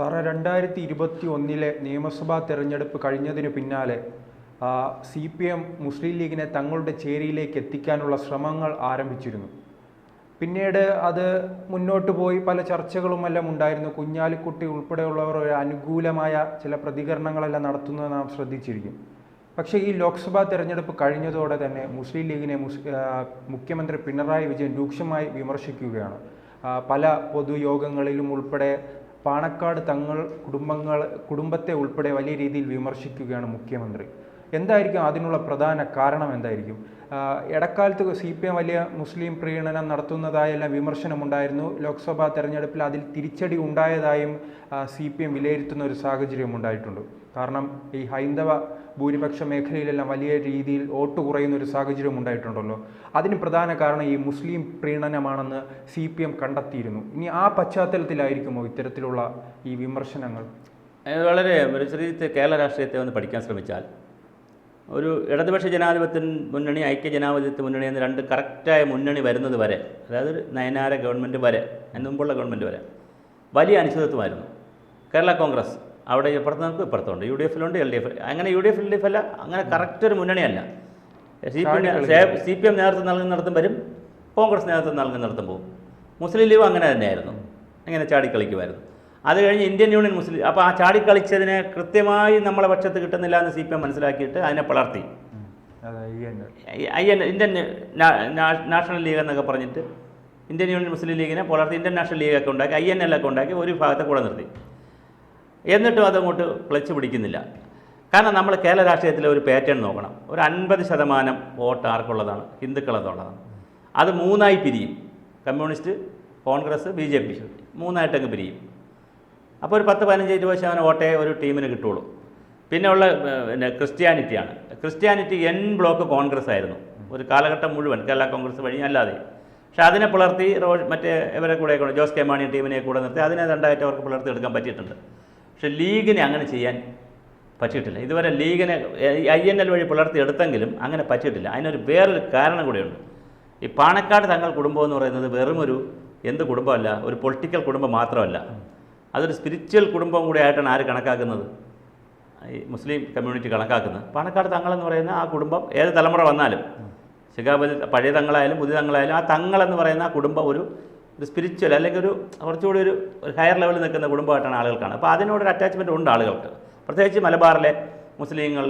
സാറേ രണ്ടായിരത്തി ഇരുപത്തി ഒന്നിലെ നിയമസഭാ തെരഞ്ഞെടുപ്പ് കഴിഞ്ഞതിന് പിന്നാലെ സി പി എം മുസ്ലിം ലീഗിനെ തങ്ങളുടെ ചേരിയിലേക്ക് എത്തിക്കാനുള്ള ശ്രമങ്ങൾ ആരംഭിച്ചിരുന്നു. പിന്നീട് അത് മുന്നോട്ട് പോയി പല ചർച്ചകളുമെല്ലാം ഉണ്ടായിരുന്നു. കുഞ്ഞാലിക്കുട്ടി ഉൾപ്പെടെയുള്ളവർ ഒരു അനുകൂലമായ ചില പ്രതികരണങ്ങളെല്ലാം നടത്തുന്നത് നാം ശ്രദ്ധിച്ചിരിക്കും. പക്ഷേ ഈ ലോക്സഭാ തെരഞ്ഞെടുപ്പ് കഴിഞ്ഞതോടെ തന്നെ മുസ്ലിം ലീഗിനെ മുഖ്യമന്ത്രി പിണറായി വിജയൻ രൂക്ഷമായി വിമർശിക്കുകയാണ്. പല പൊതുയോഗങ്ങളിലും ഉൾപ്പെടെ പാണക്കാട് തങ്ങൾ കുടുംബങ്ങൾ കുടുംബത്തെ ഉൾപ്പെടെ വലിയ രീതിയിൽ വിമർശിക്കുകയാണ് മുഖ്യമന്ത്രി. എന്തായിരിക്കും അതിനുള്ള പ്രധാന കാരണം എന്തായിരിക്കും? ഇടക്കാലത്ത് സി പി എം വലിയ മുസ്ലിം പ്രീണനം നടത്തുന്നതായെല്ലാം വിമർശനമുണ്ടായിരുന്നു. ലോക്സഭാ തെരഞ്ഞെടുപ്പിൽ അതിൽ തിരിച്ചടി ഉണ്ടായതായും സി പി എം വിലയിരുത്തുന്ന ഒരു സാഹചര്യം ഉണ്ടായിട്ടുണ്ട്. കാരണം ഈ ഹൈന്ദവ ഭൂരിപക്ഷ മേഖലയിലെല്ലാം വലിയ രീതിയിൽ വോട്ട് കുറയുന്ന ഒരു സാഹചര്യം ഉണ്ടായിട്ടുണ്ടല്ലോ. അതിന് പ്രധാന കാരണം ഈ മുസ്ലിം പ്രീണനമാണെന്ന് സി പി എം കണ്ടെത്തിയിരുന്നു. ഇനി ആ പശ്ചാത്തലത്തിലായിരിക്കുമോ ഇത്തരത്തിലുള്ള ഈ വിമർശനങ്ങൾ? വളരെ ഒരു കേരള രാഷ്ട്രീയത്തെ ഒന്ന് പഠിക്കാൻ ശ്രമിച്ചാൽ ഒരു ഇടതുപക്ഷ ജനാധിപത്യ മുന്നണി ഐക്യ ജനാധിപത്യ മുന്നണി എന്ന രണ്ട് കറക്റ്റായ മുന്നണി വരുന്നത് വരെ അതായത് ഒരു നയനാര ഗവൺമെന്റ് വരെ അതിന് മുമ്പുള്ള ഗവൺമെന്റ് വരെ വലിയ അനിശ്ചിതത്വമായിരുന്നു. കേരള കോൺഗ്രസ് അവിടെ ഇപ്പുറത്ത് നമുക്ക് ഇപ്പുറത്തുണ്ട് യു ഡി എഫിലുണ്ട് എൽ ഡി എഫ് അങ്ങനെ U D F L D F അല്ല അങ്ങനെ കറക്റ്റ് ഒരു മുന്നണിയല്ല. C P M C P M നേതൃത്വം നൽകുന്നിടത്തും വരും കോൺഗ്രസ് നേതൃത്വം നൽകുന്നിടത്തും പോകും. മുസ്ലിം ലീഗും അങ്ങനെ തന്നെയായിരുന്നു. അങ്ങനെ ചാടിക്കളിക്കുമായിരുന്നു അത് കഴിഞ്ഞ് ഇന്ത്യൻ യൂണിയൻ മുസ്ലിം അപ്പോൾ ആ ചാടിക്കളിച്ചതിനെ കൃത്യമായി നമ്മളെ പക്ഷത്ത് കിട്ടുന്നില്ല എന്ന് സി പി എം മനസ്സിലാക്കിയിട്ട് അതിനെ പളർത്തി. I N Indian National League എന്നൊക്കെ പറഞ്ഞിട്ട് ഇന്ത്യൻ യൂണിയൻ മുസ്ലിം ലീഗിനെ പുലർത്തി ഇന്ത്യൻ നാഷണൽ ലീഗൊക്കെ ഉണ്ടാക്കി ഐ എൻ എൽ ഒക്കെ ഉണ്ടാക്കി ഒരു ഭാഗത്തെ കൂടെ നിർത്തി. എന്നിട്ടും അതങ്ങോട്ട് ക്ലച്ച് പിടിക്കുന്നില്ല. കാരണം നമ്മൾ കേരള രാഷ്ട്രീയത്തിലെ ഒരു പാറ്റേൺ നോക്കണം. ഒരു അൻപത് ശതമാനം വോട്ട് ആർക്കുള്ളതാണ്? ഹിന്ദുക്കളതുള്ളതാണ് അത് മൂന്നായി പിരിയും. Communist Congress B J P. മൂന്നായിട്ടങ്ങ് പിരിയും. അപ്പോൾ ഒരു പത്ത് പതിനഞ്ച് ഇരുപത് ശതമാനം വോട്ടേ ഒരു ടീമിന് കിട്ടുള്ളൂ. പിന്നെ ഉള്ള പിന്നെ ക്രിസ്ത്യാനിറ്റിയാണ്. ക്രിസ്ത്യാനിറ്റി എൻ ബ്ലോക്ക് കോൺഗ്രസ് ആയിരുന്നു. ഒരു കാലഘട്ടം മുഴുവൻ കേരള കോൺഗ്രസ് വഴി അല്ലാതെ. പക്ഷേ അതിനെ പുലർത്തി റോ മറ്റേ ഇവരെ കൂടെ കൂടെ ജോസ് കെ മാണി ടീമിനെ കൂടെ നിർത്തി അതിനെ രണ്ടായിട്ട് അവർക്ക് പുലർത്തി എടുക്കാൻ പറ്റിയിട്ടുണ്ട്. പക്ഷേ ലീഗിനെ അങ്ങനെ ചെയ്യാൻ പറ്റിയിട്ടില്ല. ഇതുവരെ ലീഗിനെ ഐ എൻ എൽ വഴി പുലർത്തി എടുത്തെങ്കിലും അങ്ങനെ പറ്റിയിട്ടില്ല. അതിനൊരു വേറൊരു കാരണം കൂടെയുണ്ട്. ഈ പാണക്കാട് തങ്ങൾ കുടുംബം എന്ന് പറയുന്നത് വെറുമൊരു എന്ത് കുടുംബമല്ല ഒരു പൊളിറ്റിക്കൽ കുടുംബം മാത്രമല്ല. അതൊരു സ്പിരിച്വൽ കുടുംബം കൂടി ആയിട്ടാണ് ആര് കണക്കാക്കുന്നത്? ഈ മുസ്ലിം കമ്മ്യൂണിറ്റി കണക്കാക്കുന്നത്. പാണക്കാട് തങ്ങളെന്ന് പറയുന്ന ആ കുടുംബം ഏത് തലമുറ വന്നാലും ശിഖാബദി പഴയ തങ്ങളായാലും പുതിയ തങ്ങളായാലും ആ തങ്ങളെന്ന് പറയുന്ന ആ കുടുംബം ഒരു ഒരു സ്പിരിച്വൽ അല്ലെങ്കിൽ ഒരു കുറച്ചുകൂടി ഒരു ഒരു ഹയർ ലെവലിൽ നിൽക്കുന്ന കുടുംബമായിട്ടാണ് ആളുകൾ കാണുന്നത്. അപ്പോൾ അതിനോടൊരു അറ്റാച്ച്മെന്റ് ഉണ്ട് ആളുകൾക്ക്. പ്രത്യേകിച്ച് മലബാറിലെ മുസ്ലിങ്ങൾ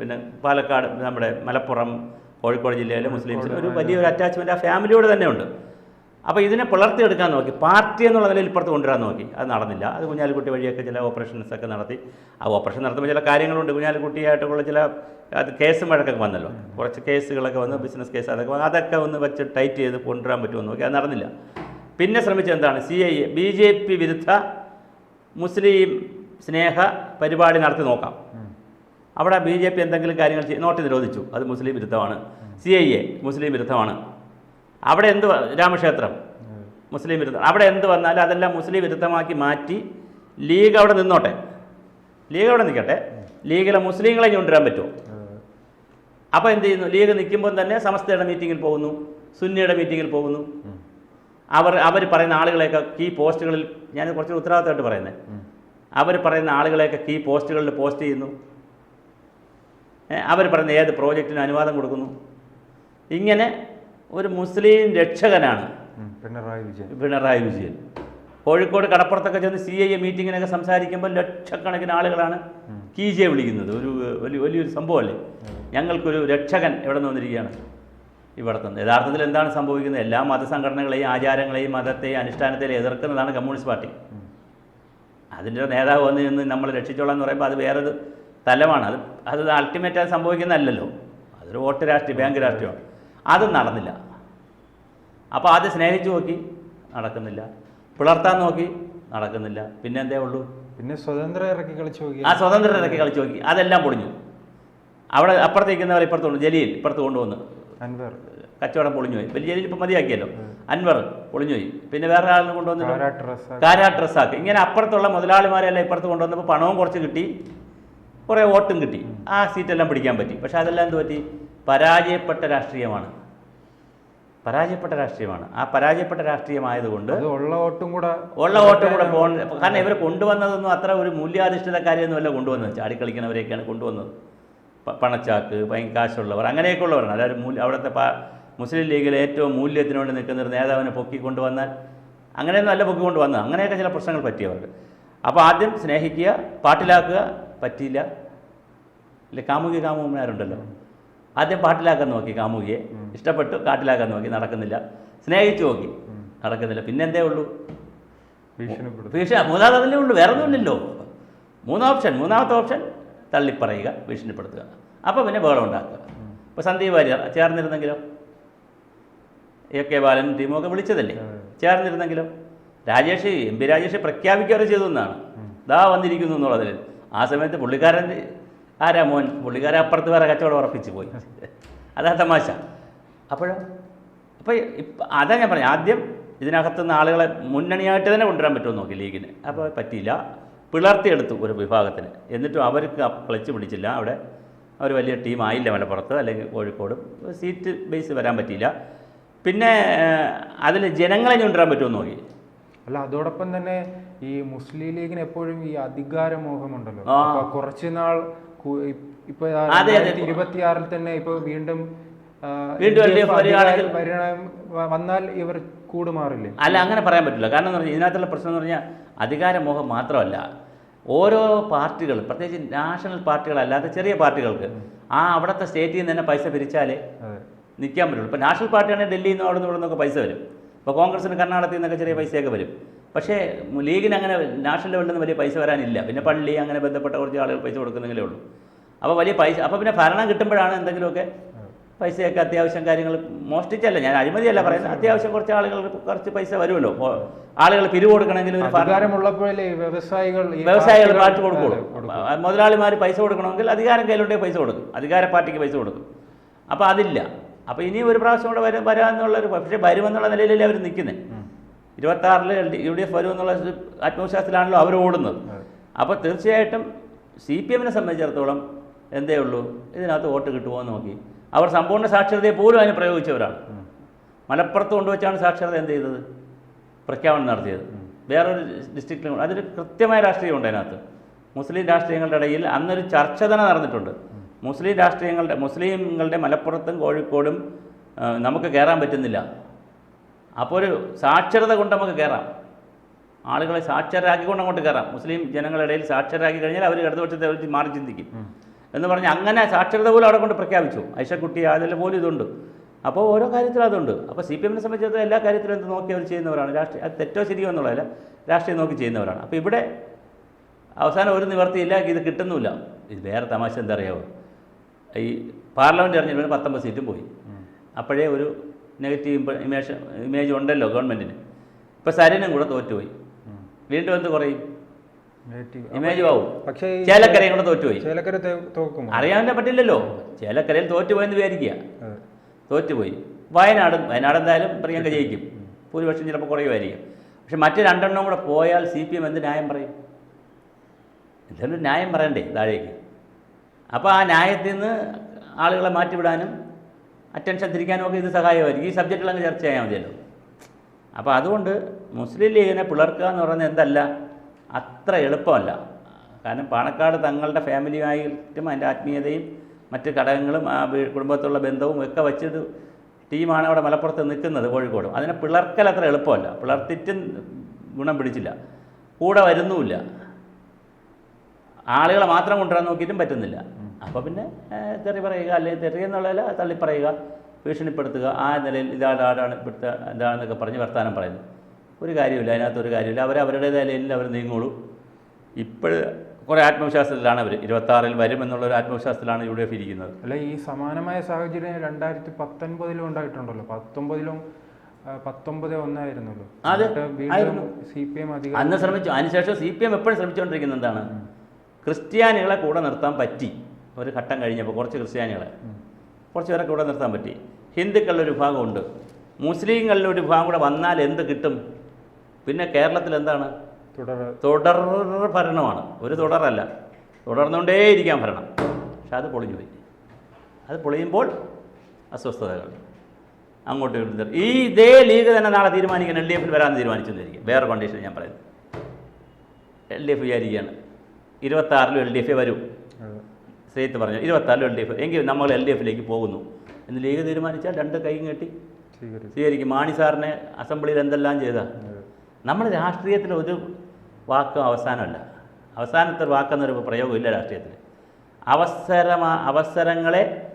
പിന്നെ പാലക്കാട് നമ്മുടെ മലപ്പുറം കോഴിക്കോട് ജില്ലയിലെ മുസ്ലിംസിന് ഒരു വലിയൊരു അറ്റാച്ച്മെന്റ് ആ ഫാമിലിയോട് തന്നെ ഉണ്ട്. അപ്പോൾ ഇതിനെ പിളർത്തിയെടുക്കാൻ നോക്കി. പാർട്ടി എന്നുള്ള നിലയിൽ ഇപ്പുറത്ത് കൊണ്ടുവരാൻ നോക്കി. അത് നടന്നില്ല. അത് കുഞ്ഞാലിക്കുട്ടി വഴിയൊക്കെ ചില ഓപ്പറേഷൻസ് ഒക്കെ നടത്തി. ആ ഓപ്പറേഷൻ നടത്തുമ്പോൾ ചില കാര്യങ്ങളുണ്ട്. കുഞ്ഞാലിക്കുട്ടിയായിട്ടുള്ള ചില അത് കേസും വഴക്കൊക്കെ വന്നല്ലോ. കുറച്ച് കേസുകളൊക്കെ വന്ന് ബിസിനസ് കേസ് അതൊക്കെ വന്ന്. അതൊക്കെ ഒന്ന് വെച്ച് ടൈറ്റ് ചെയ്ത് കൊണ്ടുവരാൻ പറ്റുമെന്ന് നോക്കി. അത് നടന്നില്ല. പിന്നെ ശ്രമിച്ചത് എന്താണ്? C I A B J P വിരുദ്ധ മുസ്ലിം സ്നേഹ പരിപാടി നടത്തി നോക്കാം. അവിടെ ബി ജെ പി എന്തെങ്കിലും കാര്യങ്ങൾ നോട്ട് നിരോധിച്ചു. അത് മുസ്ലിം വിരുദ്ധമാണ്. സി ഐ എ മുസ്ലിം വിരുദ്ധമാണ്. അവിടെ എന്ത് രാമക്ഷേത്രം? മുസ്ലിം വിരുദ്ധം അവിടെ എന്ത് വന്നാലും അതെല്ലാം മുസ്ലിം വിരുദ്ധമാക്കി മാറ്റി ലീഗ് അവിടെ നിന്നോട്ടെ. ലീഗ് അവിടെ നിൽക്കട്ടെ ലീഗിലെ മുസ്ലിങ്ങളെ കൊണ്ടുവരാൻ പറ്റുമോ? അപ്പോൾ എന്ത് ചെയ്യുന്നു? ലീഗ് നിൽക്കുമ്പോൾ തന്നെ സമസ്തയുടെ മീറ്റിങ്ങിൽ പോകുന്നു. സുന്നിയുടെ മീറ്റിങ്ങിൽ പോകുന്നു. അവർ അവർ പറയുന്ന ആളുകളെയൊക്കെ കീ പോസ്റ്റുകളിൽ ഞാൻ കുറച്ച് ഉത്തരവാദിത്തമായിട്ട് പറയുന്നത് അവർ പറയുന്ന ആളുകളെയൊക്കെ കീ പോസ്റ്റുകളിൽ പോസ്റ്റ് ചെയ്യുന്നു. അവർ പറയുന്ന ഏത് പ്രോജക്റ്റിന് അനുവാദം കൊടുക്കുന്നു. ഇങ്ങനെ ഒരു മുസ്ലിം രക്ഷകനാണ്. പിണറായി വിജയൻ. പിണറായി വിജയൻ. കോഴിക്കോട് കടപ്പുറത്തൊക്കെ ചെന്ന് സി ഐ എ മീറ്റിങ്ങിനൊക്കെ സംസാരിക്കുമ്പോൾ ലക്ഷക്കണക്കിന് ആളുകളാണ് കി ജെ വിളിക്കുന്നത്. ഒരു വലിയ വലിയൊരു സംഭവമല്ലേ? ഞങ്ങൾക്കൊരു രക്ഷകൻ എവിടെ നിന്ന് വന്നിരിക്കുകയാണ്? ഇവിടെ തന്നെ യഥാർത്ഥത്തിൽ എന്താണ് സംഭവിക്കുന്നത്? എല്ലാ മതസംഘടനകളെയും ആചാരങ്ങളെയും മതത്തെയും അനുഷ്ഠാനത്തെയും എതിർക്കുന്നതാണ് കമ്മ്യൂണിസ്റ്റ് പാർട്ടി. അതിന്റെ നേതാവ് വന്ന് നിന്ന് നമ്മൾ രക്ഷിച്ചോളാം എന്ന് പറയുമ്പോൾ അത് വേറൊരു തലമാണ്. അത് അത് അൾട്ടിമേറ്റ് അത് സംഭവിക്കുന്നതല്ലല്ലോ. അതൊരു വോട്ട് രാഷ്ട്രീയം ബാങ്ക് രാഷ്ട്രീയമാണ്. അത് നടന്നില്ല. അപ്പോൾ ആദ്യം സ്നേഹിച്ചു നോക്കി നടക്കുന്നില്ല. പിളർത്താൻ നോക്കി നടക്കുന്നില്ല. പിന്നെ എന്തേ ഉള്ളൂ? പിന്നെ സ്വതന്ത്ര ഇറക്കി കളിച്ചു നോക്കി. ആ സ്വതന്ത്ര ഇറക്കി കളിച്ചു നോക്കി. അതെല്ലാം പൊളിഞ്ഞു. അവിടെ അപ്പുറത്തേക്കുന്നവർ ഇപ്പുറത്ത് കൊണ്ടു ജലീൽ ഇപ്പുറത്ത് കൊണ്ടുവന്ന്. അൻവർ. കച്ചവടം പൊളിഞ്ഞു പോയി. വലിയ ജലീൽ ഇപ്പം മതിയാക്കിയല്ലോ. അൻവർ പൊളിഞ്ഞു പോയി. പിന്നെ വേറെ ആളിനെ കൊണ്ടുവന്നിട്ട് കാരാ ഡ്രസ്സാക്കി. ഇങ്ങനെ അപ്പുറത്തുള്ള മുതലാളിമാരെല്ലാം ഇപ്പുറത്ത് കൊണ്ടുവന്നപ്പോൾ പണവും കുറച്ച് കിട്ടി. കുറേ വോട്ടും കിട്ടി. ആ സീറ്റെല്ലാം പിടിക്കാൻ പറ്റി. പക്ഷേ അതെല്ലാം എന്ത് പറ്റി? പരാജയപ്പെട്ട രാഷ്ട്രീയമാണ്. പരാജയപ്പെട്ട രാഷ്ട്രീയമാണ്. ആ പരാജയപ്പെട്ട രാഷ്ട്രീയമായതുകൊണ്ട് ഉള്ള വോട്ടും കൂടെ ഉള്ള വോട്ടും കൂടെ പോകണം കാരണം ഇവർ കൊണ്ടുവന്നതൊന്നും അത്ര ഒരു മൂല്യാധിഷ്ഠിത കാര്യമൊന്നുമല്ല കൊണ്ടുവന്നത്. ചാടിക്കളിക്കുന്നവരെയൊക്കെയാണ് കൊണ്ടുവന്നത്. പണച്ചാക്ക് ഭയങ്കര കാശുള്ളവർ അങ്ങനെയൊക്കെ ഉള്ളവരാണ് അതായത് മൂല്യ അവിടുത്തെ മുസ്ലിം ലീഗിലെ ഏറ്റവും മൂല്യത്തിന് വേണ്ടി നിൽക്കുന്ന ഒരു നേതാവിനെ പൊക്കിക്കൊണ്ടുവന്നാൽ അങ്ങനെയൊന്നും അല്ല പൊക്കിക്കൊണ്ട് വന്നത് അങ്ങനെയൊക്കെ ചില പ്രശ്നങ്ങൾ പറ്റിയവർക്ക് അപ്പോൾ ആദ്യം സ്നേഹിക്കുക പാട്ടിലാക്കുക പറ്റിയില്ല. ഇല്ല കാമുകി കാമുകന്മാരുണ്ടല്ലോ. ആദ്യം പാട്ടിലാക്കാൻ നോക്കി കാമുകിയെ. ഇഷ്ടപ്പെട്ടു കാട്ടിലാക്കാൻ നോക്കി. നടക്കുന്നില്ല. സ്നേഹിച്ചു നോക്കി. നടക്കുന്നില്ല. പിന്നെന്തേ ഉള്ളൂ? ഭീഷണിപ്പെടുത്തും. ഭീഷണി മൂന്നാമത് അതല്ലേ ഉള്ളൂ. വേറെ ഒന്നുമില്ലല്ലോ മൂന്നാം ഓപ്ഷൻ മൂന്നാമത്തെ ഓപ്ഷൻ തള്ളിപ്പറയുക ഭീഷണിപ്പെടുത്തുക. അപ്പോൾ പിന്നെ ബഹളം ഉണ്ടാക്കുക. ഇപ്പോൾ സന്ദീപ് വാര്യർ ചേർന്നിരുന്നെങ്കിലോ? എ കെ ബാലൻ ടീമൊക്കെ വിളിച്ചതല്ലേ? ചേർന്നിരുന്നെങ്കിലോ? രാജേഷ് എം പി രാജേഷ് പ്രഖ്യാപിക്കുകയൊക്കെ ചെയ്തു എന്നാണ്. ദാ വന്നിരിക്കുന്നു എന്നുള്ളതിൽ. ആ സമയത്ത് പുള്ളിക്കാരൻ ആരാ മോൻ? പുള്ളിക്കാരെ അപ്പുറത്ത് വേറെ കച്ചവടം ഉറപ്പിച്ച് പോയി. അതാ തമാശ. അപ്പോഴോ? അപ്പോൾ ഇപ്പം അതാ ഞാൻ പറഞ്ഞു ആദ്യം ഇതിനകത്തുനിന്ന് ആളുകളെ മുന്നണിയായിട്ട് തന്നെ കൊണ്ടുവരാൻ പറ്റുമോ നോക്കി ലീഗിന്? അപ്പോൾ പറ്റിയില്ല. പിളർത്തിയെടുത്തു ഒരു വിഭാഗത്തിന്. എന്നിട്ടും അവർക്ക് ക്ലച്ച് പിടിച്ചില്ല. അവിടെ അവർ വലിയ ടീം ആയില്ല മലപ്പുറത്ത്. അല്ലെങ്കിൽ കോഴിക്കോട്. സീറ്റ് ബേസ് വരാൻ പറ്റിയില്ല. പിന്നെ അതിൽ ജനങ്ങളെ കൊണ്ടുവരാൻ പറ്റുമോ നോക്കി? അല്ല അതോടൊപ്പം തന്നെ ഈ മുസ്ലിം ലീഗിന് എപ്പോഴും ഈ അധികാരമോഹമുണ്ടല്ലോ. ആ. ഇപ്പൊ. ഇരുപത്തിയാറിൽ തന്നെ ഇപ്പൊ വീണ്ടും വന്നാൽ ഇവർ കൂടുമാറില്ലേ? അല്ല അങ്ങനെ പറയാൻ പറ്റില്ല. കാരണം എന്ന് പറഞ്ഞാൽ ഇതിനകത്തുള്ള പ്രശ്നം എന്ന് പറഞ്ഞാൽ അധികാരമോഹം മാത്രമല്ല. ഓരോ പാർട്ടികൾ പ്രത്യേകിച്ച് നാഷണൽ പാർട്ടികളല്ലാത്ത ചെറിയ പാർട്ടികൾക്ക് ആ അവിടുത്തെ സ്റ്റേറ്റിൽ നിന്ന് തന്നെ പൈസ പിരിച്ചാലേ നിൽക്കാൻ പറ്റുള്ളൂ. ഇപ്പോൾ നാഷണൽ പാർട്ടിയാണെങ്കിൽ ഡൽഹിയിൽ നിന്ന് അവിടെ നിന്ന് ഇവിടെ നിന്നൊക്കെ പൈസ വരും. ഇപ്പോൾ കോൺഗ്രസിന് കർണാടകത്തിൽ നിന്നൊക്കെ ചെറിയ പൈസയൊക്കെ വരും. പക്ഷേ ലീഗിന് അങ്ങനെ നാഷണൽ ലെവലിൽ നിന്ന് വലിയ പൈസ വരാനില്ല. പിന്നെ പള്ളി അങ്ങനെ ബന്ധപ്പെട്ട കുറച്ച് ആളുകൾ പൈസ കൊടുക്കുന്നെങ്കിലേ ഉള്ളൂ. അപ്പോൾ വലിയ പൈസ അപ്പോൾ പിന്നെ ഭരണം കിട്ടുമ്പോഴാണ് എന്തെങ്കിലുമൊക്കെ പൈസയൊക്കെ അത്യാവശ്യം കാര്യങ്ങൾ മോഷ്ടിച്ചല്ല? ഞാൻ അഴിമതിയല്ല പറയുന്നത്. അത്യാവശ്യം കുറച്ച് ആളുകൾക്ക് കുറച്ച് പൈസ വരുമല്ലോ. ആളുകൾ പിരിവ് കൊടുക്കണമെങ്കിൽ ഒരു വ്യവസായികൾ വ്യവസായികൾ പാർട്ടി കൊടുക്കുള്ളൂ മുതലാളിമാർ പൈസ കൊടുക്കണമെങ്കിൽ അധികാരം കയ്യിലുണ്ടെങ്കിൽ പൈസ കൊടുക്കും. അധികാര പാർട്ടിക്ക് പൈസ കൊടുക്കും. അപ്പോൾ അതില്ല. അപ്പോൾ ഇനി ഒരു പ്രാവശ്യം കൂടെ വരും വരാമെന്നുള്ളൊരു പക്ഷേ വരുമെന്നുള്ള നിലയിലല്ലേ അവർ നിൽക്കുന്നത് ഇരുപത്താറിൽ യു ഡി എഫ് വരുമെന്നുള്ള ആത്മവിശ്വാസത്തിലാണല്ലോ അവർ ഓടുന്നത്. അപ്പോൾ തീർച്ചയായിട്ടും സി പി എമ്മിനെ സംബന്ധിച്ചിടത്തോളം എന്തേ ഉള്ളൂ? ഇതിനകത്ത് വോട്ട് കിട്ടുമോ എന്ന് നോക്കി. അവർ സമ്പൂർണ സാക്ഷരതയെ പോലും അതിന് പ്രയോഗിച്ചവരാണ്. മലപ്പുറത്ത് കൊണ്ടുവച്ചാണ് സാക്ഷരത എന്ത് ചെയ്തത്? പ്രഖ്യാപനം നടത്തിയത്. വേറൊരു ഡിസ്ട്രിക്റ്റിലും അതൊരു കൃത്യമായ രാഷ്ട്രീയമുണ്ട് അതിനകത്ത്. മുസ്ലിം രാഷ്ട്രീയങ്ങളുടെ ഇടയിൽ അന്നൊരു ചർച്ച തന്നെ നടന്നിട്ടുണ്ട് മുസ്ലിം രാഷ്ട്രീയങ്ങളുടെ മുസ്ലിങ്ങളുടെ മലപ്പുറത്തും കോഴിക്കോടും നമുക്ക് കയറാൻ പറ്റുന്നില്ല. അപ്പോൾ ഒരു സാക്ഷരത കൊണ്ട് നമുക്ക് കയറാം ആളുകളെ സാക്ഷരരാക്കിക്കൊണ്ട് അങ്ങോട്ട് കയറാം മുസ്ലിം ജനങ്ങളുടെ ഇടയിൽ സാക്ഷരരാക്കി കഴിഞ്ഞാൽ അവർ ഇടതുപക്ഷത്തെ അവർ മാറി ചിന്തിക്കും. എന്ന് പറഞ്ഞ് അങ്ങനെ സാക്ഷരത പോലും അവിടെ കൊണ്ട് പ്രഖ്യാപിച്ചു. ഐഷക്കുട്ടി അതിൽ പോലും ഇതുണ്ട്. അപ്പോൾ ഓരോ കാര്യത്തിലും അതുണ്ട്. അപ്പോൾ സി പി എമ്മിനെ സംബന്ധിച്ചിടത്തോളം എല്ലാ കാര്യത്തിലും എന്ത് നോക്കി അവർ ചെയ്യുന്നവരാണ്. രാഷ്ട്രീയ അത് തെറ്റോ ശരിയോ എന്നുള്ളതല്ല. രാഷ്ട്രീയം നോക്കി ചെയ്യുന്നവരാണ്. അപ്പോൾ ഇവിടെ അവസാനം ഒരു നിവർത്തിയില്ല ഇത് കിട്ടുന്നുമില്ല. ഇത് വേറെ തമാശ എന്താ അറിയാമോ ഈ പാർലമെന്റ് തെരഞ്ഞെടുപ്പിന് പത്തൊമ്പത് സീറ്റും പോയി. അപ്പോഴേ ഒരു നെഗറ്റീവ് ഇമേഷൻ ഇമേജ് ഉണ്ടല്ലോ ഗവൺമെന്റിന് ഇപ്പോൾ സരിനും കൂടെ തോറ്റുപോയി. വീണ്ടും എന്ത് കുറയും. ഇമേജ് ആവും. പക്ഷേ ചേലക്കരയും കൂടെ തോറ്റുപോയി. ചേലക്കര തോക്കും അറിയാൻ പറ്റില്ലല്ലോ. ചേലക്കരയിൽ തോറ്റുപോയെന്ന് വിചാരിക്കുക. തോറ്റുപോയി. വയനാട് വയനാട് എന്തായാലും പ്രിയങ്ക ജയിക്കും. ഭൂരിപക്ഷം ചിലപ്പോൾ കുറയുമായിരിക്കും. പക്ഷെ മറ്റു രണ്ടെണ്ണം കൂടെ പോയാൽ സി പി എം എന്ത് ന്യായം പറയും? എന്തെങ്കിലും ന്യായം പറയണ്ടേ താഴേക്ക്? അപ്പോൾ ആ ന്യായത്തിൽ നിന്ന് ആളുകളെ മാറ്റിവിടാനും അറ്റൻഷൻ തിരിക്കാനും ഒക്കെ ഇത് സഹായമായിരിക്കും. ഈ സബ്ജക്റ്റിലങ്ങ് ചർച്ച ചെയ്യാൻ മതിയല്ലോ. അപ്പോൾ അതുകൊണ്ട് മുസ്ലിം ലീഗിനെ പിളർക്കുക എന്ന് പറയുന്നത് എന്തല്ല അത്ര എളുപ്പമല്ല. കാരണം പാണക്കാട് തങ്ങളുടെ ഫാമിലിയായിട്ടും അതിന്റെ ആത്മീയതയും മറ്റ് ഘടകങ്ങളും ആ കുടുംബത്തുള്ള ബന്ധവും ഒക്കെ വെച്ചിട്ട് ടീമാണ് അവിടെ മലപ്പുറത്ത് നിൽക്കുന്നത് കോഴിക്കോടും. അതിനെ പിളർക്കൽ അത്ര എളുപ്പമല്ല. പിളർത്തിറ്റും ഗുണം പിടിച്ചില്ല. കൂടെ വരുന്നുമില്ല. ആളുകളെ മാത്രം കൊണ്ടുവരാൻ നോക്കിയിട്ടും പറ്റുന്നില്ല. അപ്പോൾ പിന്നെ തെറി പറയുക അല്ലെങ്കിൽ തെറി എന്നുള്ളതല്ല തള്ളി പറയുക ഭീഷണിപ്പെടുത്തുക ആ നിലയിൽ ഇതാണ് ആരാണ് ഇവിടുത്തെ എന്താണെന്നൊക്കെ പറഞ്ഞ് വർത്തമാനം പറയുന്നത് ഒരു കാര്യമില്ല അതിനകത്ത് ഒരു കാര്യമില്ല അവർ അവരുടെ നിലയിൽ അവർ നീങ്ങുള്ളൂ. ഇപ്പോൾ കുറേ ആത്മവിശ്വാസത്തിലാണ് അവർ ഇരുപത്താറിൽ വരുമെന്നുള്ളൊരു ആത്മവിശ്വാസത്തിലാണ് യു ഡി എഫ് ഇരിക്കുന്നത്. അല്ല ഈ സമാനമായ സാഹചര്യം രണ്ടായിരത്തി പത്തൊൻപതിലും ഉണ്ടായിട്ടുണ്ടല്ലോ. പത്തൊമ്പതിലും പത്തൊമ്പത് ഒന്നായിരുന്നല്ലോ. സി പി എം അധികം അന്ന് ശ്രമിച്ചു. അതിനുശേഷം സി പി എം എപ്പോഴും ശ്രമിച്ചുകൊണ്ടിരിക്കുന്നത് എന്താണ്? ക്രിസ്ത്യാനികളെ കൂടെ നിർത്താൻ പറ്റി. ഒരു ഘട്ടം കഴിഞ്ഞപ്പോൾ കുറച്ച് ക്രിസ്ത്യാനികൾ കുറച്ച് പേരൊക്കെ ഇവിടെ നിർത്താൻ പറ്റി. ഹിന്ദുക്കളുടെ ഒരു ഭാഗമുണ്ട് മുസ്ലിങ്ങളുടെ ഒരു ഭാഗം കൂടെ വന്നാൽ എന്ത് കിട്ടും? പിന്നെ കേരളത്തിൽ എന്താണ്? തുടർ. തുടർ ഭരണമാണ്. ഒരു തുടരല്ല തുടർന്നുകൊണ്ടേയിരിക്കാൻ ഭരണം. പക്ഷെ അത് പൊളിഞ്ഞു പോയി. അത് പൊളിയുമ്പോൾ അസ്വസ്ഥതകൾ. അങ്ങോട്ട് ഈ ഇതേ ലീഗ് തന്നെ നാളെ തീരുമാനിക്കണം എൽ ഡി എഫിൽ വരാൻ തീരുമാനിച്ചെന്നിരിക്കും വേറെ കണ്ടീഷൻ ഞാൻ പറയുന്നത് എൽ ഡി എഫ് വിചാരിക്കുകയാണ്. ഇരുപത്താറിലും എൽ ഡി എഫ് വരും. ശ്രീത്ത് പറഞ്ഞു ഇരുപത്താൽ എൽ ഡി എഫ് എങ്കിൽ നമ്മൾ എൽ ഡി എഫിലേക്ക് പോകുന്നു. എന്ന് ലീഗ് തീരുമാനിച്ചാൽ രണ്ട് കൈയും കെട്ടി. സ്വീകരിക്കും. മാണി സാറിനെ അസംബ്ലിയിൽ എന്തെല്ലാം ചെയ്താൽ നമ്മൾ രാഷ്ട്രീയത്തിൽ ഒരു വാക്കും അവസാനമല്ല. അവസാനത്തെ ഒരു വാക്കെന്നൊരു പ്രയോഗമില്ല രാഷ്ട്രീയത്തിൽ. അവസരമാ അവസരങ്ങളെ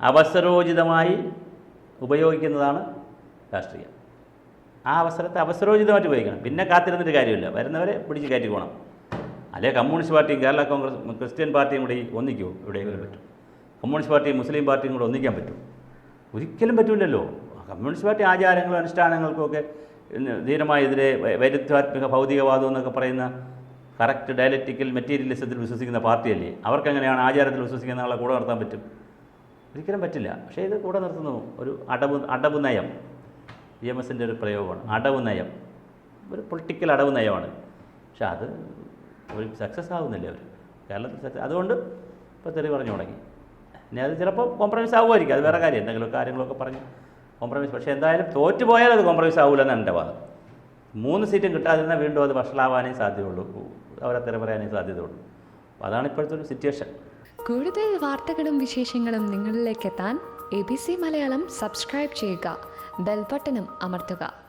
അവസരോചിതമായി ഉപയോഗിക്കുന്നതാണ് രാഷ്ട്രീയം. ആ അവസരത്തെ അവസരോചിതമായിട്ട് ഉപയോഗിക്കണം. പിന്നെ കാത്തിരുന്നിട്ട് കാര്യമില്ല. വരുന്നവരെ പിടിച്ച് കയറ്റി പോകണം. അല്ലെ? കമ്മ്യൂണിസ്റ്റ് പാർട്ടിയും കേരള കോൺഗ്രസ് ക്രിസ്ത്യൻ പാർട്ടിയും കൂടി ഒന്നിക്കുമോ എവിടെയെങ്കിലും പറ്റും. കമ്മ്യൂണിസ്റ്റ് പാർട്ടിയും മുസ്ലിം പാർട്ടിയും കൂടെ ഒന്നിക്കാൻ പറ്റും. ഒരിക്കലും പറ്റില്ലല്ലോ കമ്മ്യൂണിസ്റ്റ് പാർട്ടി ആചാരങ്ങളും അനുഷ്ഠാനങ്ങൾക്കുമൊക്കെ ധീരമായ എതിരെ വ- വൈരുദ്ധ്യാത്മിക ഭൗതികവാദം എന്നൊക്കെ പറയുന്ന കറക്റ്റ് ഡയലക്റ്റിക്കൽ മെറ്റീരിയലിസത്തിൽ വിശ്വസിക്കുന്ന പാർട്ടിയല്ലേ? അവർക്ക് എങ്ങനെയാണ് ആചാരത്തിൽ വിശ്വസിക്കുന്ന ആളെ കൂടെ നിർത്താൻ പറ്റും? ഒരിക്കലും പറ്റില്ല. പക്ഷേ ഇത് കൂടെ നിർത്തുന്നു. ഒരു അടവ് അടവ് നയം. ഇ എം എസിന്റെ ഒരു പ്രയോഗമാണ്. അടവ് നയം. ഒരു പൊളിറ്റിക്കൽ അടവ് നയമാണ്. പക്ഷെ അത് ഒരു സക്സസ് ആവുന്നില്ല അവർ കേരളത്തിൽ സക്സസ് അതുകൊണ്ട് ഇപ്പോൾ തെറി പറഞ്ഞു തുടങ്ങി. ഇനി അത് ചിലപ്പോൾ കോംപ്രമൈസ് ആവുമായിരിക്കും. അത് വേറെ കാര്യം. എന്തെങ്കിലും കാര്യങ്ങളൊക്കെ പറഞ്ഞു കോംപ്രമൈസ് പക്ഷേ എന്തായാലും തോറ്റു പോയാൽ അത് കോംപ്രമൈസ് ആവില്ല എന്നാണ് എന്റെ വാദം. മൂന്ന് സീറ്റും കിട്ടാതിരുന്നാൽ വീണ്ടും അത് വഷളാവാനേ സാധ്യതയുള്ളൂ. അവരെ തെറി പറയാനേ സാധ്യതയുള്ളൂ. അപ്പോൾ അതാണ് ഇപ്പോഴത്തെ ഒരു സിറ്റുവേഷൻ കൂടുതൽ വാർത്തകളും വിശേഷങ്ങളും നിങ്ങളിലേക്ക് എത്താൻ A B C Malayalam subscribe ചെയ്യുക. ബെൽബട്ടനും അമർത്തുക.